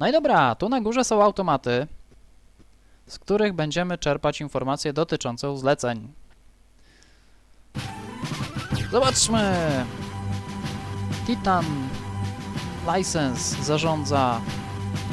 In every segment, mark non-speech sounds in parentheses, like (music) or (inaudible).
No i dobra, tu na górze są automaty, z których będziemy czerpać informacje dotyczące zleceń. Zobaczmy! Titan License zarządza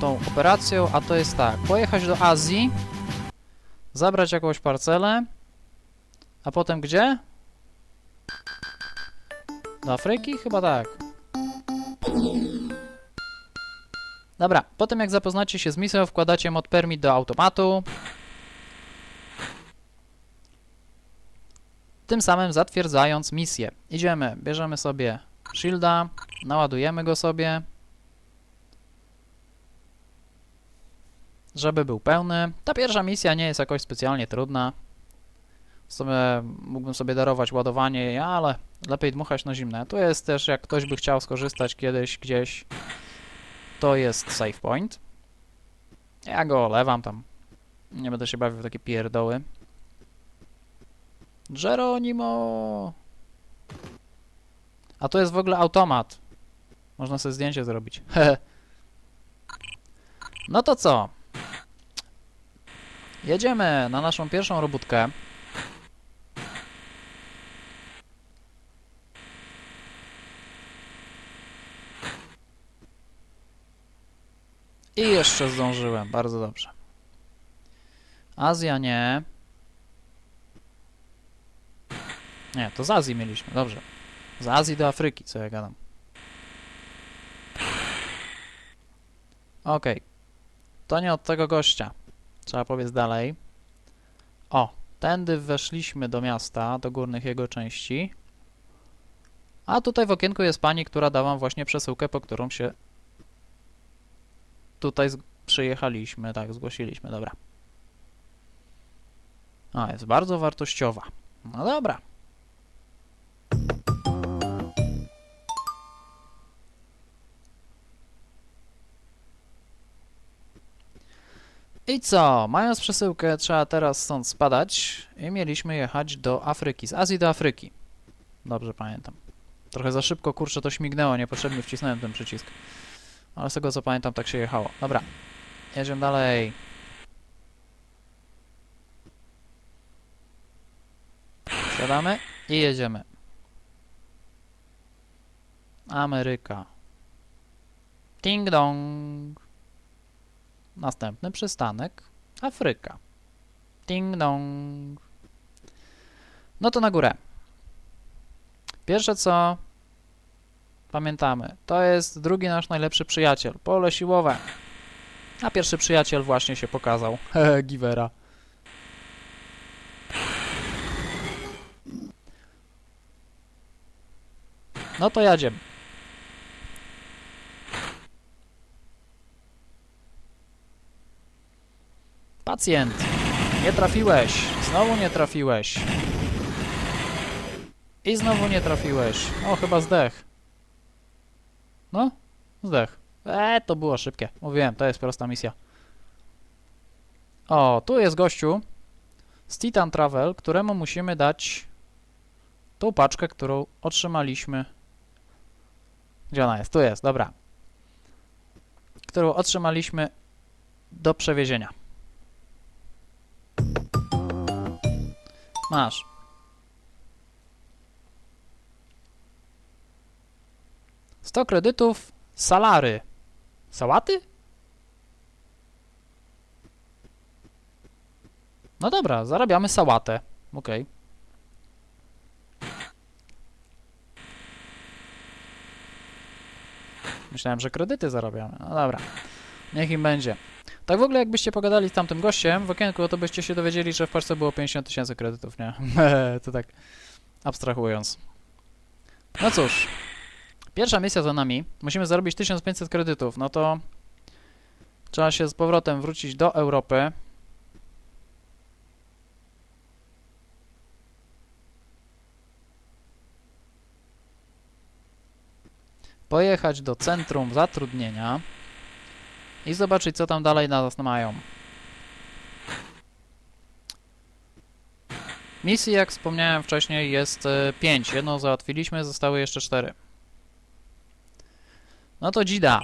tą operacją, a to jest tak, pojechać do Azji, zabrać jakąś parcelę, a potem gdzie? Do Afryki? Chyba tak. Dobra, potem jak zapoznacie się z misją, wkładacie mod permit do automatu. Tym samym zatwierdzając misję. Idziemy, bierzemy sobie shielda, naładujemy go sobie. Żeby był pełny. Ta pierwsza misja nie jest jakoś specjalnie trudna. W sumie mógłbym sobie darować ładowanie ale lepiej dmuchać na zimne. Tu jest też, jak ktoś by chciał skorzystać kiedyś gdzieś, to jest save point. Ja go olewam tam. Nie będę się bawił w takie pierdoły. Geronimo! A to jest w ogóle automat. Można sobie zdjęcie zrobić. (laughs) no to co? Jedziemy na naszą pierwszą robótkę. I jeszcze zdążyłem, bardzo dobrze. Azja nie. Nie, to z Azji mieliśmy, dobrze. Z Azji do Afryki, co ja gadam. Okej. To nie od tego gościa. Trzeba powiedzieć dalej. O, tędy weszliśmy do miasta, do górnych jego części. A tutaj w okienku jest pani, która da wam właśnie przesyłkę, po którą się tutaj przyjechaliśmy, tak, zgłosiliśmy, dobra. A, jest bardzo wartościowa. No dobra. I co? Mając przesyłkę, trzeba teraz stąd spadać i mieliśmy jechać do Afryki, z Azji do Afryki. Dobrze pamiętam. Trochę za szybko, kurczę, to śmignęło, niepotrzebnie wcisnąłem ten przycisk. Ale z tego co pamiętam, tak się jechało. Dobra, jedziemy dalej. Siadamy i jedziemy. Ameryka. Ding dong. Następny przystanek Afryka. Ding dong. No to na górę. Pierwsze co pamiętamy, to jest drugi nasz najlepszy przyjaciel, pole siłowe. A pierwszy przyjaciel właśnie się pokazał. (laughs) Hehe, Givera. No to jadziem. Pacjent. Nie trafiłeś. Znowu nie trafiłeś. I znowu nie trafiłeś. O, chyba zdech. No, zdech. Eee, to było szybkie. Mówiłem, to jest prosta misja. O, tu jest gościu z Titan Travel, któremu musimy dać tą paczkę, którą otrzymaliśmy. Gdzie ona jest? Tu jest, dobra. Którą otrzymaliśmy do przewiezienia. Masz. Sto kredytów, salary. Sałaty? No dobra, zarabiamy sałatę. Okej. Myślałem, że kredyty zarabiamy. No dobra. Niech im będzie. Tak w ogóle jakbyście pogadali z tamtym gościem w okienku, to byście się dowiedzieli, że w Polsce było 50 tysięcy kredytów, nie? (laughs) to tak abstrahując. No cóż. Pierwsza misja za nami. Musimy zarobić 1500 kredytów. No to trzeba się z powrotem wrócić do Europy. Pojechać do centrum zatrudnienia i zobaczyć, co tam dalej na nas mają. Misji, jak wspomniałem wcześniej, jest 5. Jedną załatwiliśmy, zostały jeszcze 4. No to dzida.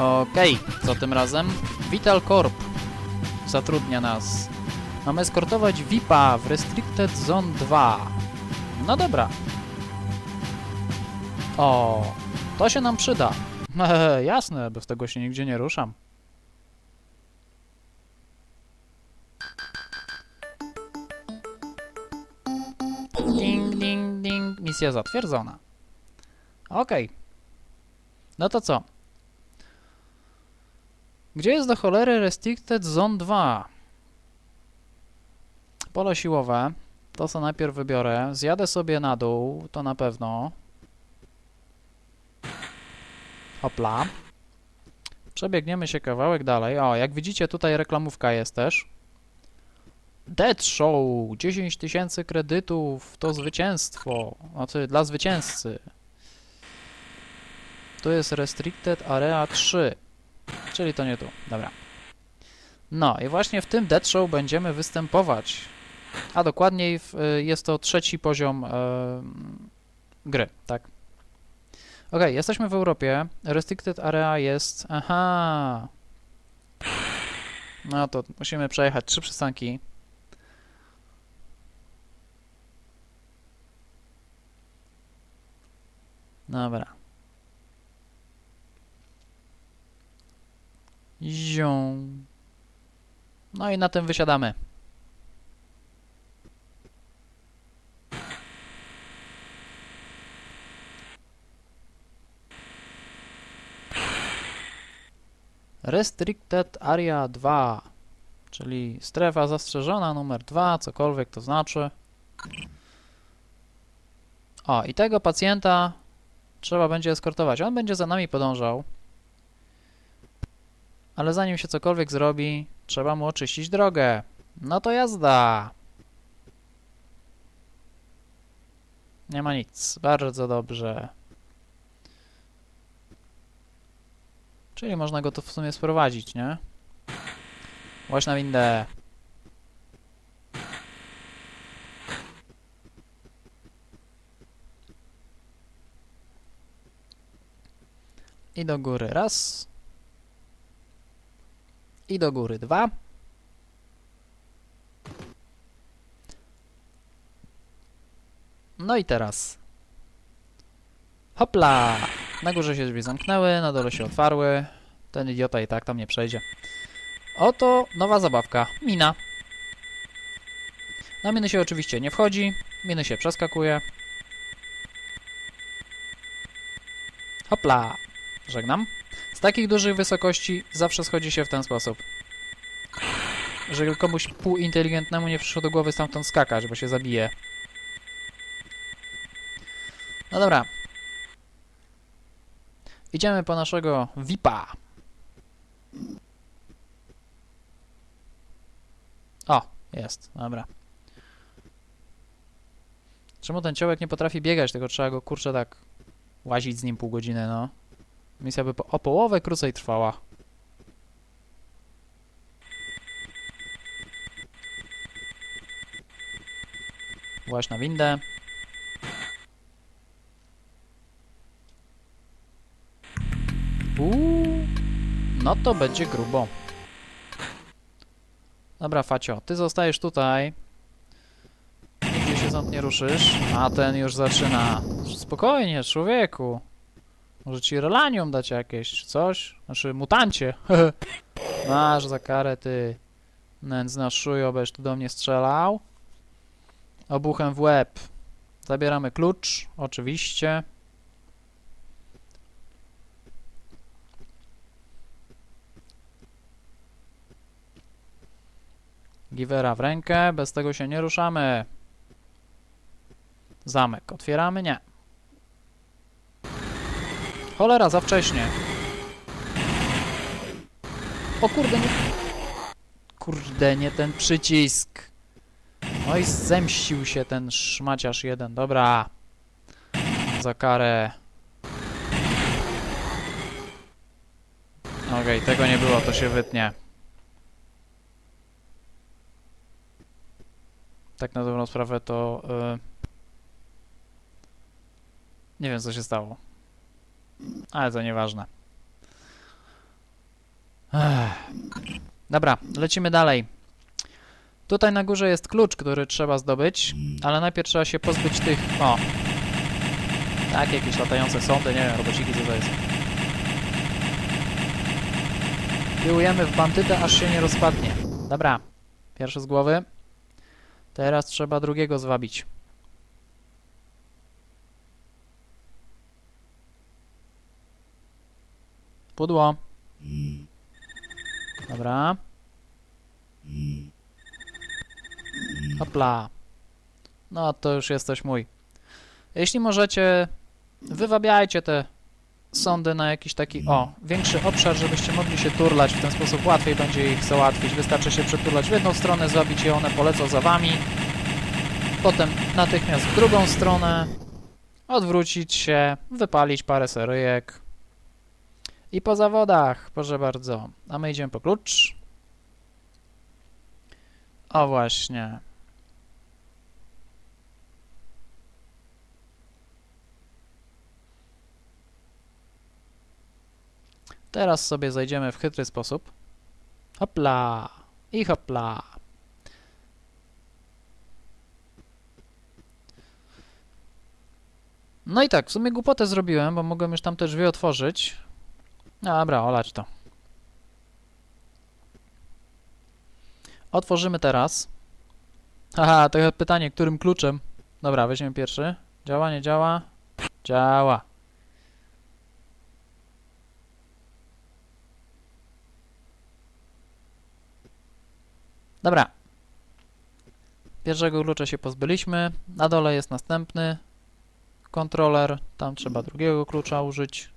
Okej, okay, co tym razem? Vital Corp zatrudnia nas Mamy eskortować VIPa w Restricted Zone 2. No dobra. O, to się nam przyda. Hehe, (laughs) jasne, bez tego się nigdzie nie ruszam. Ding, ding, ding. Misja zatwierdzona. Okej. No to co? Gdzie jest do cholery Restricted Zone 2? Pole siłowe. To co najpierw wybiorę. Zjadę sobie na dół, to na pewno. Hopla. Przebiegniemy się kawałek dalej. O, jak widzicie tutaj reklamówka jest też. Dead Show! 10 tysięcy kredytów to zwycięstwo. Znaczy dla zwycięzcy. Tu jest Restricted Area 3. Czyli to nie tu. Dobra. No i właśnie w tym Dead Show będziemy występować. A dokładniej y, jest to trzeci poziom e, gry, tak. Ok, jesteśmy w Europie. Restricted Area jest... Aha! No to musimy przejechać trzy przystanki. Dobra. Zią. No i na tym wysiadamy. Restricted Area 2, czyli strefa zastrzeżona numer 2, cokolwiek to znaczy. O, i tego pacjenta trzeba będzie eskortować. On będzie za nami podążał. Ale zanim się cokolwiek zrobi, trzeba mu oczyścić drogę. No to jazda! Nie ma nic. Bardzo dobrze. Czyli można go tu w sumie sprowadzić, nie? Właśnie na windę. I do góry raz. I do góry dwa. No i teraz. Hopla! Na górze się drzwi zamknęły, na dole się otwarły. Ten idiota i tak tam nie przejdzie. Oto nowa zabawka. Mina. Na miny się oczywiście nie wchodzi. Miny się przeskakuje. Hopla! Żegnam. Z takich dużych wysokości zawsze schodzi się w ten sposób. Żeby komuś półinteligentnemu nie przyszło do głowy stamtąd skakać, bo się zabije. No dobra. Idziemy po naszego VIPa. O, jest, dobra. Czemu ten ciołek nie potrafi biegać, tylko trzeba go kurczę tak łazić z nim pół godziny, no. Misja by po, o połowę krócej trwała. Właśnie na windę. Uuu, no to będzie grubo. Dobra, Facio, ty zostajesz tutaj. Nigdzie się stąd nie ruszysz. A ten już zaczyna. Spokojnie, człowieku. Może ci relanium dać jakieś, czy coś? Znaczy, mutancie. (laughs) Masz za karę, ty. Nędzna szujo, będziesz tu do mnie strzelał. Obuchem w łeb. Zabieramy klucz, oczywiście. Givera w rękę, bez tego się nie ruszamy. Zamek otwieramy? Nie. Cholera, za wcześnie. O kurde, nie... Kurde, nie ten przycisk. No i zemścił się ten szmaciarz jeden. Dobra. Za karę. Okej, tego nie było, to się wytnie. Tak na dobrą sprawę to... y, Nie wiem, co się stało. Ale to nieważne. Ech. Dobra, lecimy dalej. Tutaj na górze jest klucz, który trzeba zdobyć, ale najpierw trzeba się pozbyć tych... O! Tak, jakieś latające sądy, nie wiem, robociki, co to jest. Piłujemy w bandytę, aż się nie rozpadnie. Dobra, pierwszy z głowy. Teraz trzeba drugiego zwabić. Pudło. Dobra. Hopla. No, to już jesteś mój. Jeśli możecie, wywabiajcie te sądy na jakiś taki, o, większy obszar, żebyście mogli się turlać. W ten sposób łatwiej będzie ich załatwić. Wystarczy się przeturlać w jedną stronę, zwabić je, one polecą za wami. Potem natychmiast w drugą stronę, odwrócić się, wypalić parę seryjek. I po zawodach, proszę bardzo. A my idziemy po klucz. O właśnie. Teraz sobie zajdziemy w chytry sposób. Hopla! I hopla! No i tak, w sumie głupotę zrobiłem, bo mogłem już tam te drzwi otworzyć. Dobra, olać to. Otworzymy teraz. Haha, to jest pytanie, którym kluczem? Dobra, weźmiemy pierwszy. Działa, nie działa? Działa. Dobra. Pierwszego klucza się pozbyliśmy. Na dole jest następny kontroler. Tam trzeba drugiego klucza użyć.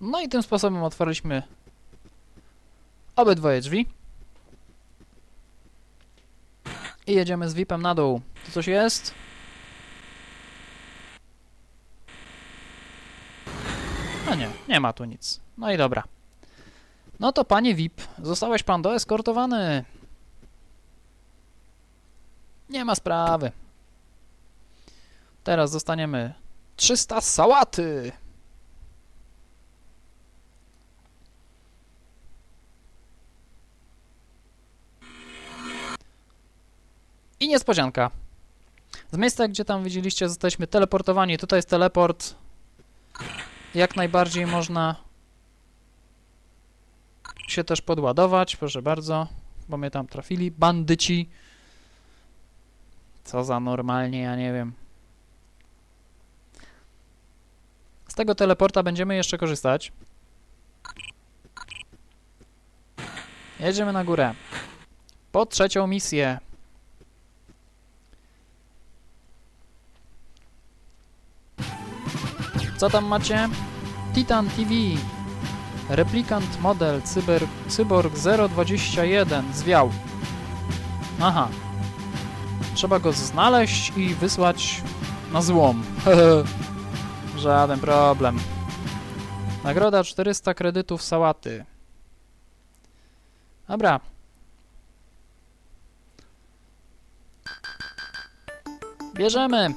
No i tym sposobem otworzyliśmy obydwoje drzwi. I jedziemy z VIP-em na dół. Tu coś jest? A nie, nie ma tu nic. No i dobra. No to panie VIP, zostałeś pan doeskortowany. Nie ma sprawy. Teraz dostaniemy 300 sałaty. I niespodzianka. Z miejsca, gdzie tam widzieliście, zostaliśmy teleportowani. Tutaj jest teleport. Jak najbardziej można się też podładować. Proszę bardzo, bo mnie tam trafili bandyci. Co za normalnie, ja nie wiem. Z tego teleporta będziemy jeszcze korzystać. Jedziemy na górę. Po trzecią misję. Co tam macie? Titan TV. Replikant model cyber, Cyborg 021 zwiał. Aha. Trzeba go znaleźć i wysłać na złom. (laughs) Żaden problem. Nagroda 400 kredytów sałaty. Dobra. Bierzemy.